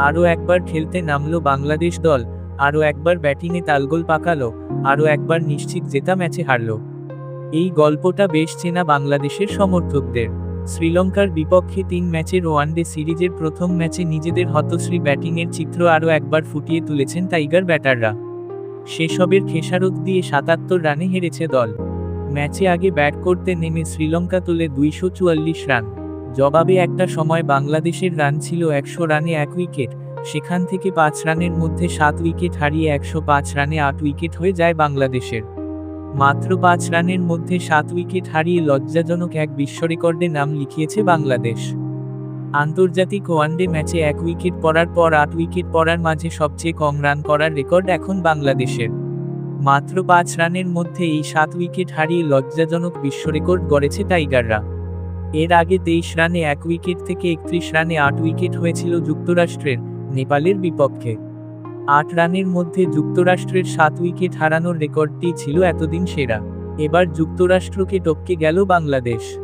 আরও একবার খেলতে নামলো বাংলাদেশ দল, আরও একবার ব্যাটিংয়ে তালগোল পাকালো, আরও একবার নিশ্চিত জেতা ম্যাচে হারল। এই গল্পটা বেশ চেনা বাংলাদেশের সমর্থকদের। শ্রীলঙ্কার বিপক্ষে তিন ম্যাচের ওয়ানডে সিরিজের প্রথম ম্যাচে নিজেদের হতশ্রী ব্যাটিংয়ের চিত্র আরও একবার ফুটিয়ে তুলেছেন টাইগার ব্যাটাররা। সেসবের খেসারত দিয়ে সাতাত্তর রানে হেরেছে দল। ম্যাচে আগে ব্যাট করতে নেমে শ্রীলঙ্কা তুলে দুইশো চুয়াল্লিশ রান। জবাবে একটা সময় বাংলাদেশের রান ছিল একশো রানে এক উইকেট, সেখান থেকে পাঁচ রানের মধ্যে সাত উইকেট হারিয়ে একশো পাঁচ রানে আট উইকেট হয়ে যায় বাংলাদেশের। মাত্র পাঁচ রানের মধ্যে সাত উইকেট হারিয়ে লজ্জাজনক এক বিশ্ব রেকর্ডে নাম লিখিয়েছে বাংলাদেশ। আন্তর্জাতিক ওয়ানডে ম্যাচে এক উইকেট পড়ার পর আট উইকেট পড়ার মাঝে সবচেয়ে কম রান করার রেকর্ড এখন বাংলাদেশের। মাত্র পাঁচ রানের মধ্যে এই সাত উইকেট হারিয়ে লজ্জাজনক বিশ্ব রেকর্ড গড়েছে টাইগাররা। এর আগে তেইশ রানে এক উইকেট থেকে একত্রিশ রানে আট উইকেট হয়েছিল যুক্তরাষ্ট্রের, নেপালের বিপক্ষে। আট রানের মধ্যে যুক্তরাষ্ট্রের সাত উইকেট হারানোর রেকর্ডটি ছিল এতদিন সেরা। এবার যুক্তরাষ্ট্রকে টপকে গেল বাংলাদেশ।